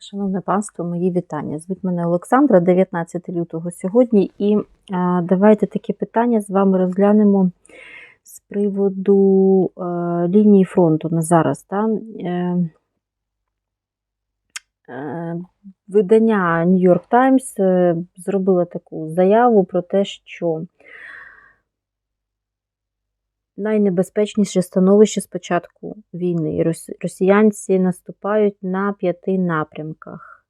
Шановне панство, мої вітання. Звуть мене Олександра, 19 лютого сьогодні. І а, давайте таке питання з вами розглянемо з приводу а, лінії фронту на зараз. Та? Е, е, видання New York Times е, зробило таку заяву про те, що найнебезпечніше становище з початку війни. Росіянці наступають на п'яти напрямках.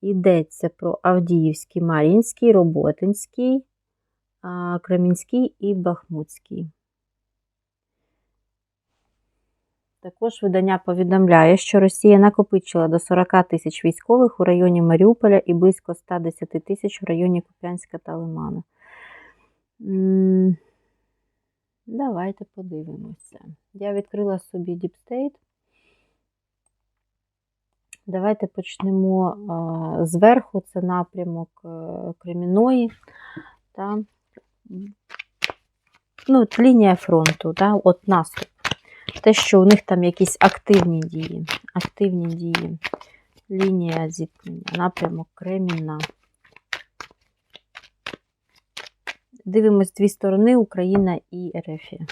Йдеться про Авдіївський, Мар'їнський, Роботинський, Кремінський і Бахмутський. Також видання повідомляє, що Росія накопичила до 40 тисяч військових у районі Маріуполя і близько 110 тисяч у районі Куп'янська та Лимана. Давайте подивимося. Я відкрила собі Deep State. Давайте почнемо зверху. Це напрямок е, Креміної. Та, ну, от лінія фронту, та, от наступ. Те, що у них там якісь активні дії. Активні дії. Лінія зіткнення, напрямок Креміна. Дивимось дві сторони Україна і Ерефія.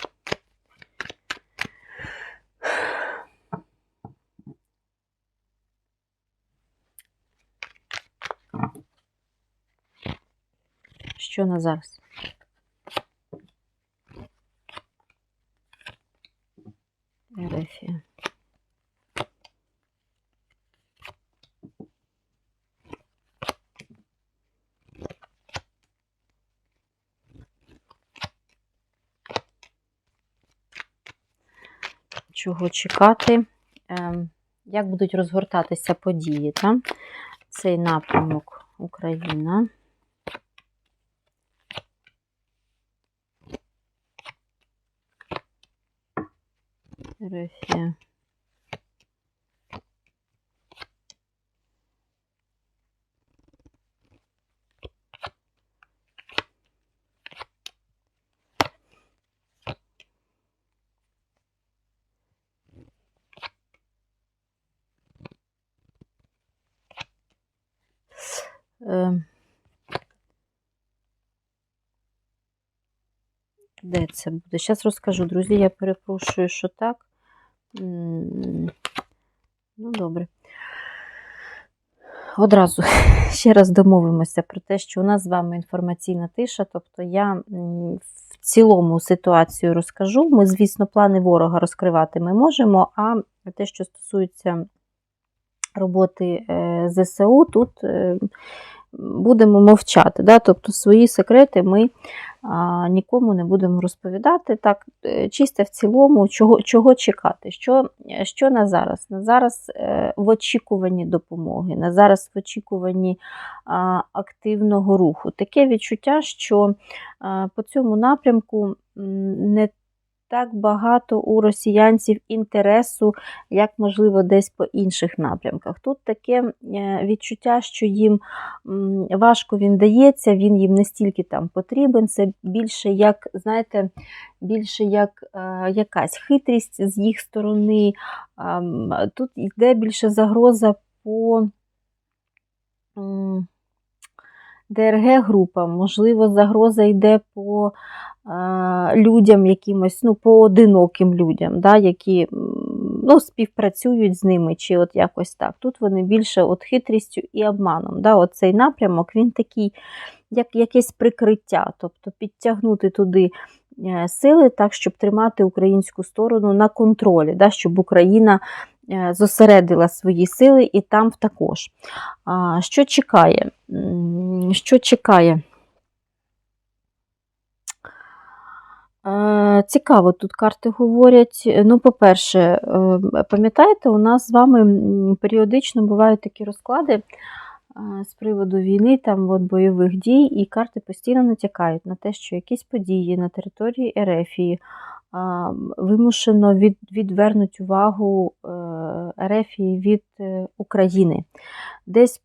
Що на зараз? Ерефія. Чого чекати, ем, як будуть розгортатися події. Та? Цей напрямок Україна. Рефія. Ем, Де це буде? Зараз розкажу, друзі, я перепрошую, що так. Ну, добре. Одразу ще раз домовимося про те, що у нас з вами інформаційна тиша, тобто я в цілому ситуацію розкажу. Ми, звісно, плани ворога розкривати ми можемо, а те, що стосується роботи е, ЗСУ, тут е, будемо мовчати. Да? Тобто свої секрети ми нікому не будемо розповідати. Так, е, чисто в цілому, чого, чого чекати? Що, що на зараз? На зараз в очікуванні допомоги, на зараз в очікуванні активного руху. Таке відчуття, що по цьому напрямку не так багато у росіянців інтересу, як можливо десь по інших напрямках. Тут таке е, відчуття, що їм важко він дається, він їм не стільки там потрібен. Це більше як, знаєте, більше як е, якась хитрість з їх сторони. Ам, Тут йде більше загроза по. м, ДРГ-групам, можливо, загроза йде по людям, якимось, ну, поодиноким людям, да, які ну, співпрацюють з ними, чи от якось так. Тут вони більше от хитрістю і обманом. Да, от цей напрямок, він такий, як якесь прикриття, тобто підтягнути туди е, сили так, щоб тримати українську сторону на контролі, да, щоб Україна е, зосередила свої сили і там також. Що чекає? Що чекає? Е, Цікаво, тут карти говорять. Ну, по-перше, е, пам'ятаєте, у нас з вами періодично бувають такі розклади з приводу війни, там от, бойових дій, і карти постійно натякають на те, що якісь події на території Ерефії вимушено від, відвернуть увагу Ерефії від е, України. Десь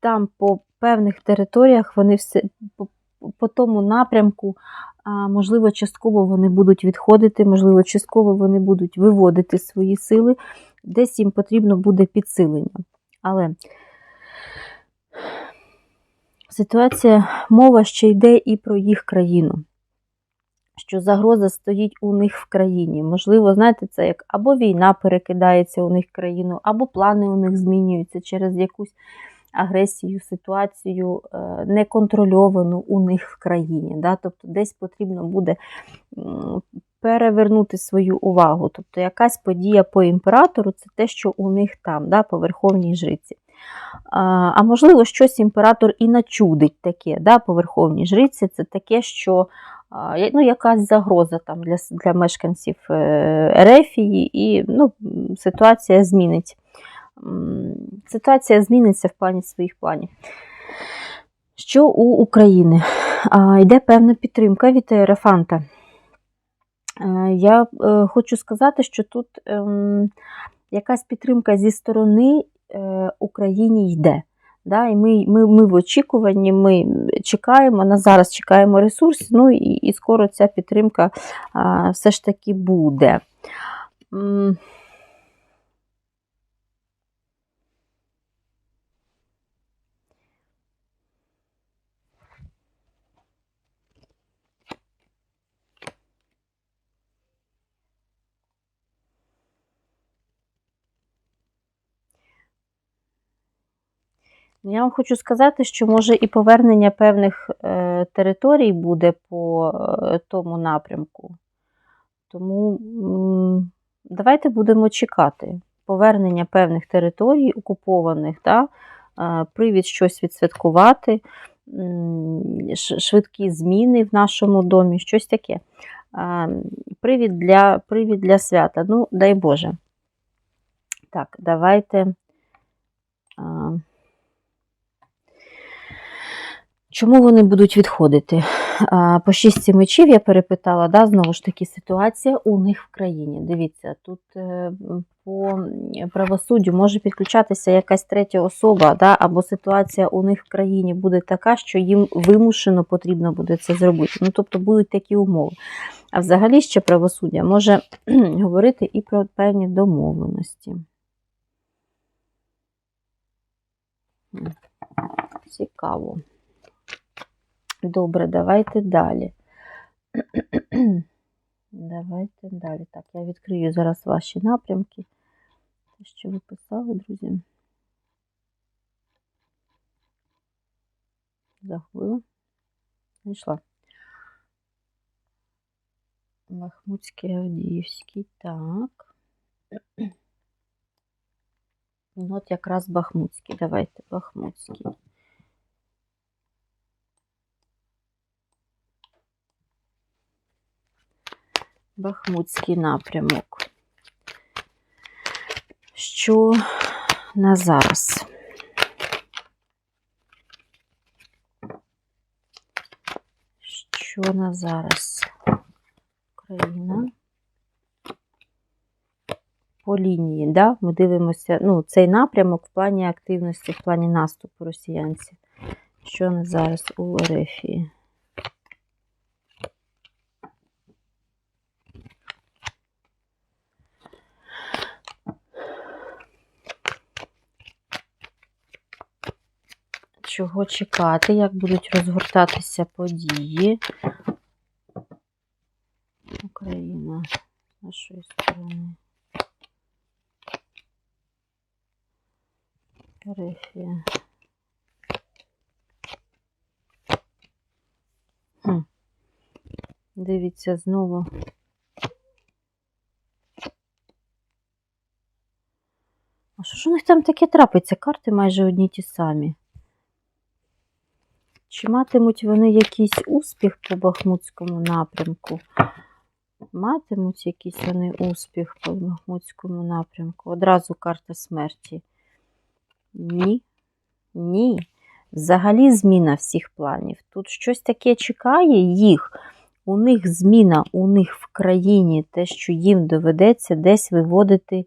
там по певних територіях вони все по, по тому напрямку, можливо, частково вони будуть відходити, можливо, частково вони будуть виводити свої сили, десь їм потрібно буде підсилення. Але ситуація, мова ще йде і про їх країну. Що загроза стоїть у них в країні. Можливо, знаєте, це як або війна перекидається у них в країну, або плани у них змінюються через якусь агресію, ситуацію е, неконтрольовану у них в країні. Да? Тобто десь потрібно буде перевернути свою увагу. Тобто якась подія по імператору це те, що у них там, да, по верховній жриці. А, можливо, щось імператор і начудить таке, да, по верховній жриці, це таке, що ну, якась загроза там для для мешканців е, Ерефії, і ну, ситуація змінить. Ситуація зміниться в плані своїх планів. Що у України? А, Йде певна підтримка від Ерафанта. Я е, хочу сказати, що тут ем, якась підтримка зі сторони е, Україні йде. Да, І ми ми, ми в очікуванні, ми чекаємо, на зараз чекаємо ресурс, ну і і скоро ця підтримка а, все ж таки буде. Я вам хочу сказати, що може і повернення певних е, територій буде по е, тому напрямку. Тому м, давайте будемо чекати повернення певних територій, окупованих, да? е, привід щось відсвяткувати, м, швидкі зміни в нашому домі, щось таке. Е, привід для, привід для свята. Ну, дай Боже. Так, давайте. Е, Чому вони будуть відходити? По шістці мечів я перепитала, да, знову ж таки, ситуація у них в країні. Дивіться, тут е, по правосуддю може підключатися якась третя особа, да, або ситуація у них в країні буде така, що їм вимушено потрібно буде це зробити. Ну, Тобто будуть такі умови. А взагалі ще правосуддя може говорити і про певні домовленості. Цікаво. Добре, давайте далі. Давайте далі. Так, я відкрию зараз ваші напрямки. Те, що ви писали, друзі. Загубила. Знайшла. Бахмутський, Авдіївський, так. Ну, от якраз Бахмутський. Давайте Бахмутський. Бахмутський напрямок. Що на зараз? Що на зараз? Україна? По лінії, да? Ми дивимося, ну, цей напрямок в плані активності, в плані наступу росіянців. Що на зараз у Ерефії? Чого чекати, як будуть розгортатися події. Україна з нашої сторони. Перефія. Дивіться знову. А що ж у них там таке трапиться? Карти майже одні ті самі. Чи матимуть вони якийсь успіх по Бахмутському напрямку? Матимуть якийсь вони успіх по Бахмутському напрямку? Одразу карта смерті. Ні. Ні. Взагалі зміна всіх планів. Тут щось таке чекає їх. У них зміна, у них в країні те, що їм доведеться десь виводити,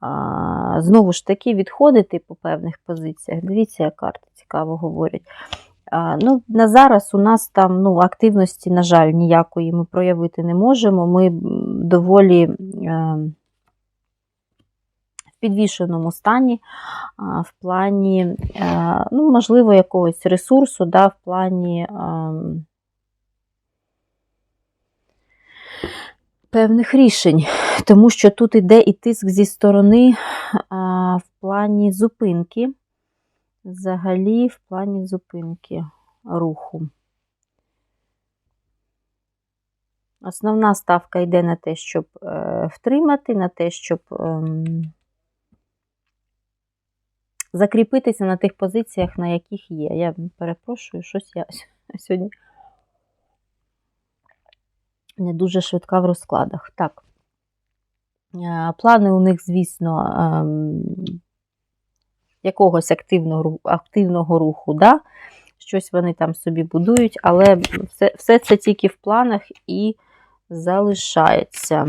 а, знову ж таки, відходити по певних позиціях. Дивіться, як карти цікаво говорять. Ну, На зараз у нас там ну, активності, на жаль, ніякої ми проявити не можемо. Ми доволі е, підвішеному стані, в плані, е, ну, можливо, якогось ресурсу, да, в плані ем, певних рішень, тому що тут іде і тиск зі сторони а, в плані зупинки, взагалі в плані зупинки руху. Основна ставка йде на те, щоб е, втримати, на те, щоб ем, закріпитися на тих позиціях, на яких є. Я перепрошую, щось я сьогодні не дуже швидка в розкладах. Так. Е, Плани у них, звісно, ем, якогось активного, активного руху, да? щось вони там собі будують, але все, все це тільки в планах і залишається.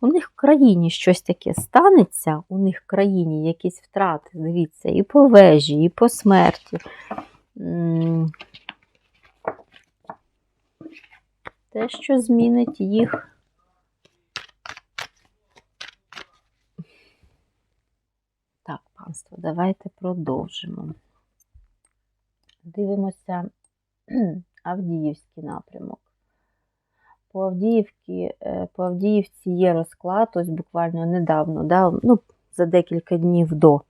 У них в країні щось таке станеться, у них в країні якісь втрати, дивіться, і по вежі, і по смерті. Те, що змінить їх. Так, давайте продовжимо. Дивимося Авдіївський напрямок. По Авдіївці, е, по Авдіївці є розклад, ось буквально недавно, да, ну, за декілька днів до.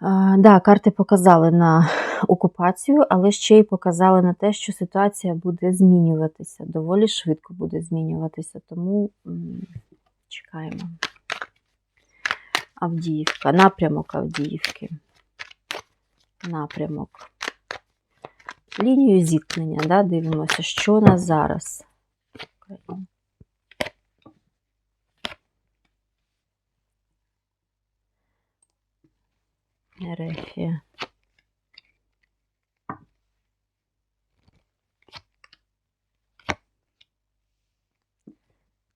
А, да, карти показали на окупацію, але ще й показали на те, що ситуація буде змінюватися, доволі швидко буде змінюватися, тому м, чекаємо. Авдіївка, напрямок Авдіївки. Напрямок. Лінію зіткнення, да, дивимося, що у нас зараз. Ерефія.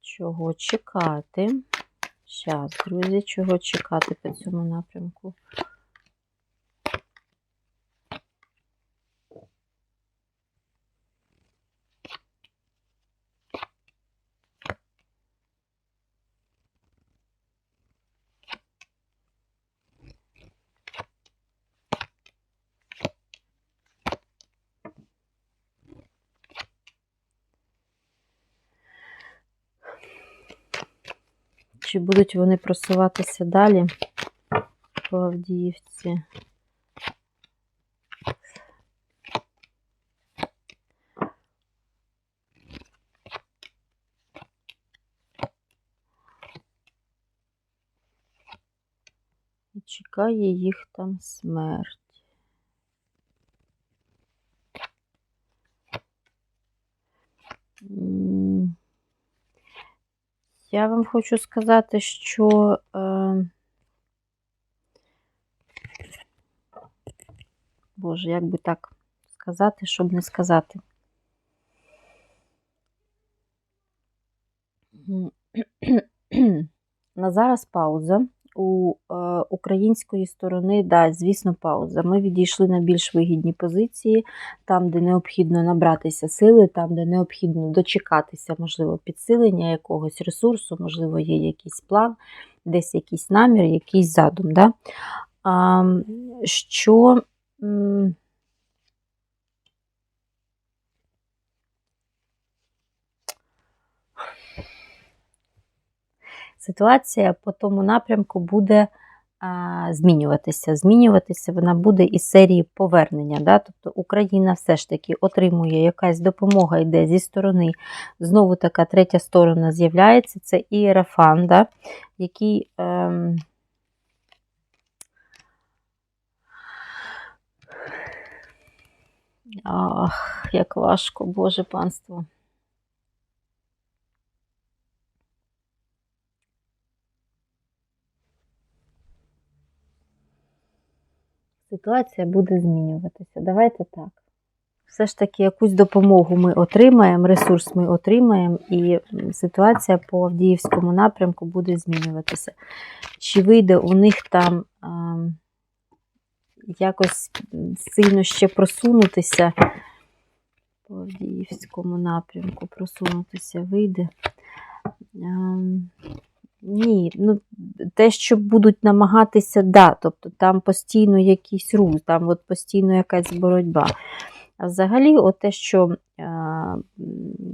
Чого чекати? Зараз, друзі, чого чекати по цьому напрямку? Чи будуть вони просуватися далі по Авдіївці? Чекає їх там смерть. Я вам хочу сказати, що е, Боже, як би так сказати, щоб не сказати. На зараз пауза. У е, української сторони, да, звісно, пауза. Ми відійшли на більш вигідні позиції, там, де необхідно набратися сили, там, де необхідно дочекатися, можливо, підсилення якогось ресурсу, можливо, є якийсь план, десь якийсь намір, якийсь задум. Да? А, що м, ситуація по тому напрямку буде а, змінюватися. Змінюватися вона буде із серії повернення. Да? Тобто Україна все ж таки отримує якась допомога, йде зі сторони. Знову така третя сторона з'являється. Це Іерафан, да? який. Ем, Ах, як важко, Боже панство. Ситуація буде змінюватися. Давайте так. Все ж таки, якусь допомогу ми отримаємо, ресурс ми отримаємо, і ситуація по Авдіївському напрямку буде змінюватися. Чи вийде у них там ем, якось сильно ще просунутися по Авдіївському напрямку, просунутися вийде. Ем, Ні, ну те, що будуть намагатися, да, тобто там постійно якийсь рух, там от постійно якась боротьба. А взагалі, от те, що а,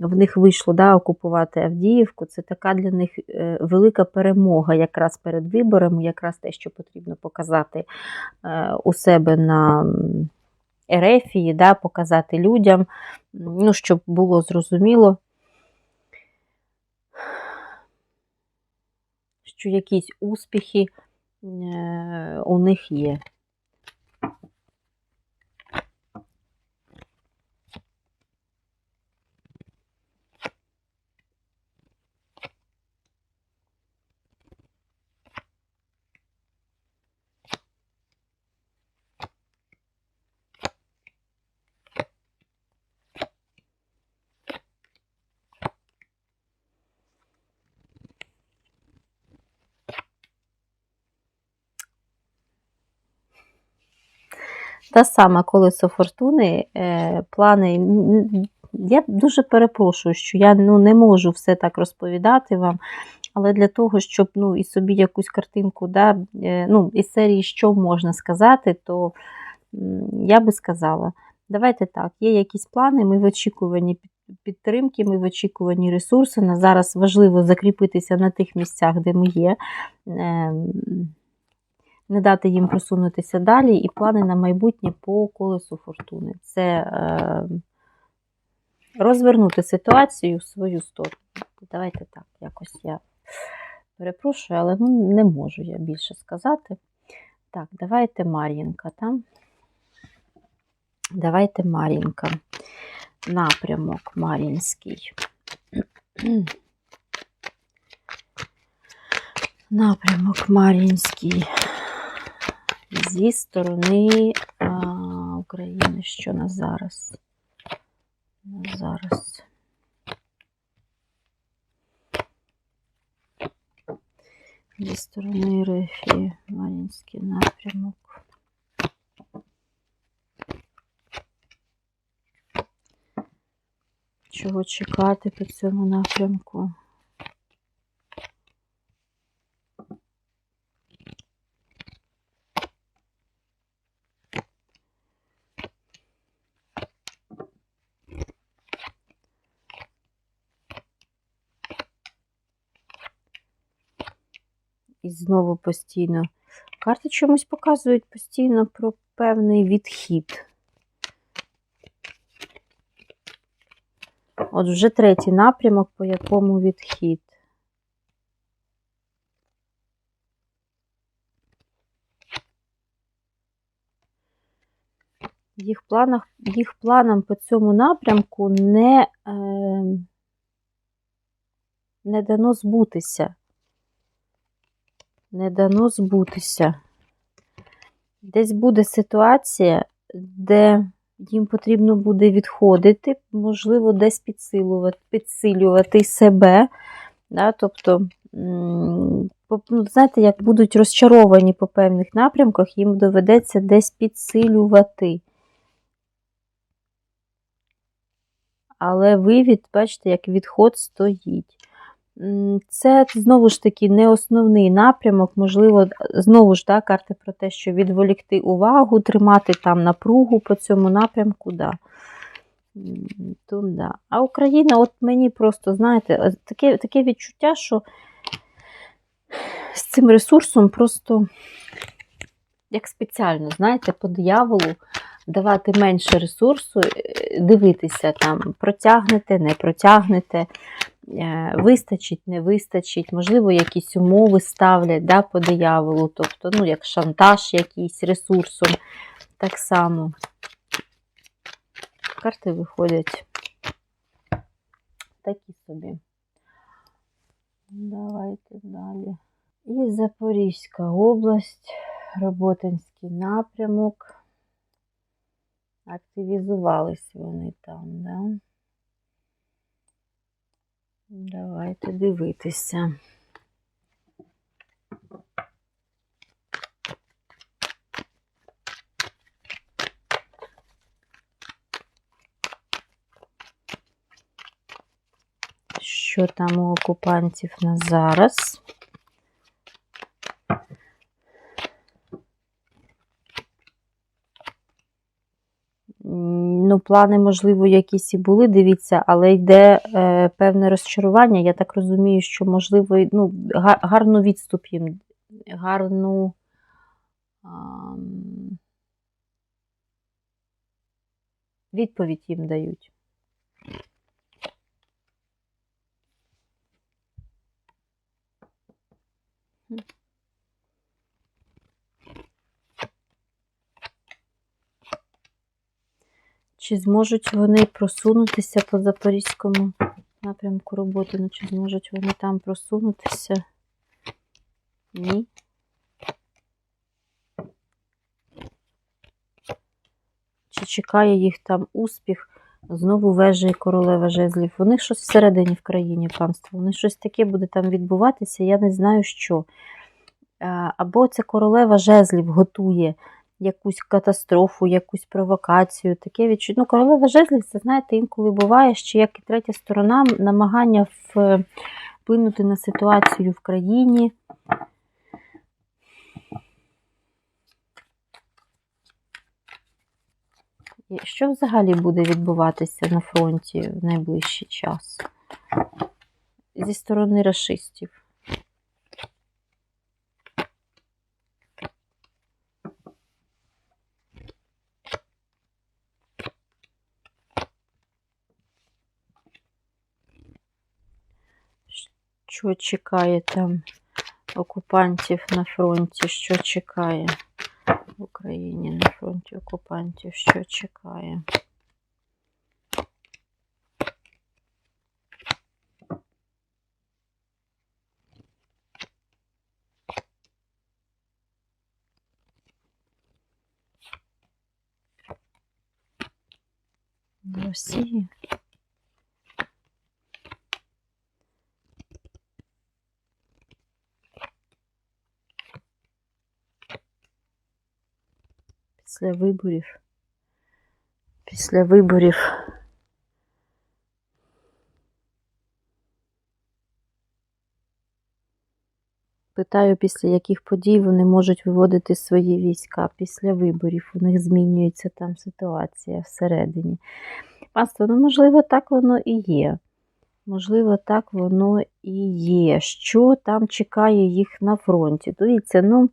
в них вийшло да, окупувати Авдіївку, це така для них е, велика перемога якраз перед виборами, якраз те, що потрібно показати е, у себе на Ерефії, да, показати людям, ну, щоб було зрозуміло. що якісь успіхи е, у них є. Та сама колесо фортуни, е, плани. Я дуже перепрошую, що я ну, не можу все так розповідати вам. Але для того, щоб ну, і собі якусь картинку, да, е, ну, із серії, що можна сказати, то я би сказала, давайте так, є якісь плани, ми в очікуванні підтримки, ми в очікуванні ресурсу. На зараз важливо закріпитися на тих місцях, де ми є. Не дати їм просунутися далі, і плани на майбутнє по колесу фортуни. Це е, розвернути ситуацію в свою сторону. Давайте так, якось я перепрошую, але ну, не можу я більше сказати. Так, давайте Мар'їнка там. Давайте Мар'їнка. Напрямок Мар'їнський. Напрямок Мар'їнський зі сторони а, України, що на зараз. На зараз. Зі сторони Рефі, Мар'їнський напрямок. Чого чекати по цьому напрямку? І знову постійно. Карти чомусь показують постійно про певний відхід. От вже третій напрямок, по якому відхід. Їх, планах, їх планам по цьому напрямку не, е, не дано збутися. Не дано збутися. Десь буде ситуація, де їм потрібно буде відходити, можливо, десь підсилювати, підсилювати себе. Да? Тобто, ну, знаєте, як будуть розчаровані по певних напрямках, їм доведеться десь підсилювати. Але вивід, бачите, як відход стоїть. Це знову ж таки не основний напрямок, можливо, знову ж да, карти про те, що відволікти увагу, тримати там напругу по цьому напрямку, да. Тут, да. А Україна, от мені просто, знаєте, е, таке, таке відчуття, що з цим ресурсом просто як спеціально, знаєте, по дияволу давати менше ресурсу, е, дивитися там, протягнете, не протягнете, вистачить, не вистачить, можливо, якісь умови ставлять да, по дияволу, тобто, ну, як шантаж якийсь ресурсом, так само. Карти виходять такі собі. Давайте далі. І Запорізька область, Роботинський напрямок. Активізувались вони там, да? Давайте дивитися. Що там у окупантів на зараз? Ну, плани, можливо, якісь і були, дивіться, але йде е, певне розчарування. Я так розумію, що, можливо, ну, га- гарну відступ їм, гарну. ам, відповідь їм дають. Чи зможуть вони просунутися по Запорізькому напрямку роботи? Ну, чи зможуть вони там просунутися? Ні. Чи чекає їх там успіх? Знову вежа і королева жезлів. Них щось всередині в країні панство. Вони щось таке буде там відбуватися, я не знаю що. Або ця королева жезлів готує якусь катастрофу, якусь провокацію. Таке відчуття. Ну, королева жезлів, це знаєте, інколи буває ще як і третя сторона, намагання вплинути на ситуацію в країні. Що взагалі буде відбуватися на фронті в найближчий час? Зі сторони расистів. Що чекає там окупантів на фронті? Що чекає в Україні на фронті окупантів? Що чекає? Росії? Після виборів. Після виборів. Питаю, після яких подій вони можуть виводити свої війська. Після виборів у них змінюється там ситуація всередині. Панство, ну, можливо, так воно і є. Можливо, так воно і є. Що там чекає їх на фронті? Дивіться, ну.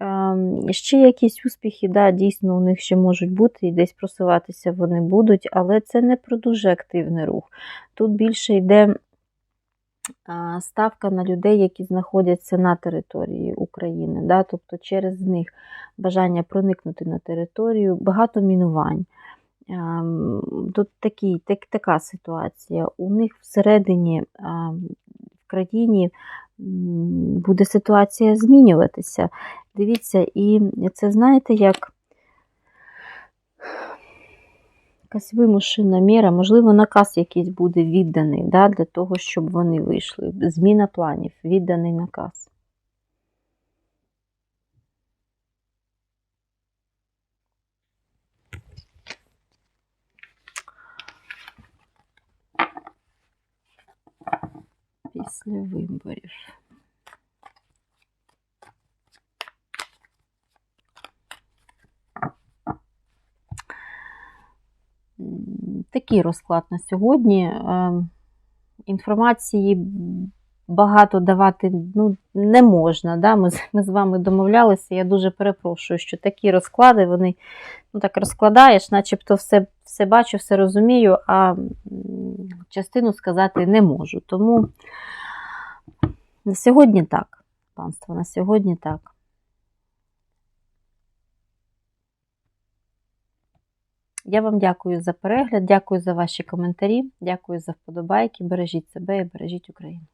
Ем, Ще якісь успіхи, да, дійсно, у них ще можуть бути, і десь просуватися вони будуть, але це не про дуже активний рух. Тут більше йде ставка на людей, які знаходяться на території України, да, тобто через них бажання проникнути на територію, багато мінувань. Ем, Тут такі, так, така ситуація. У них всередині в країні буде ситуація змінюватися. Дивіться, і це знаєте, як якась вимушена міра, можливо, наказ якийсь буде відданий да, для того, щоб вони вийшли. Зміна планів, відданий наказ. Після виборів. М, Такий розклад на сьогодні. Е, Інформації багато давати ну, не можна. Да? Ми, ми з вами домовлялися. Я дуже перепрошую, що такі розклади, вони ну, так розкладаєш, начебто все, все бачу, все розумію, а частину сказати не можу. Тому на сьогодні так, панство, на сьогодні так. Я вам дякую за перегляд, дякую за ваші коментарі, дякую за вподобайки. Бережіть себе і бережіть Україну.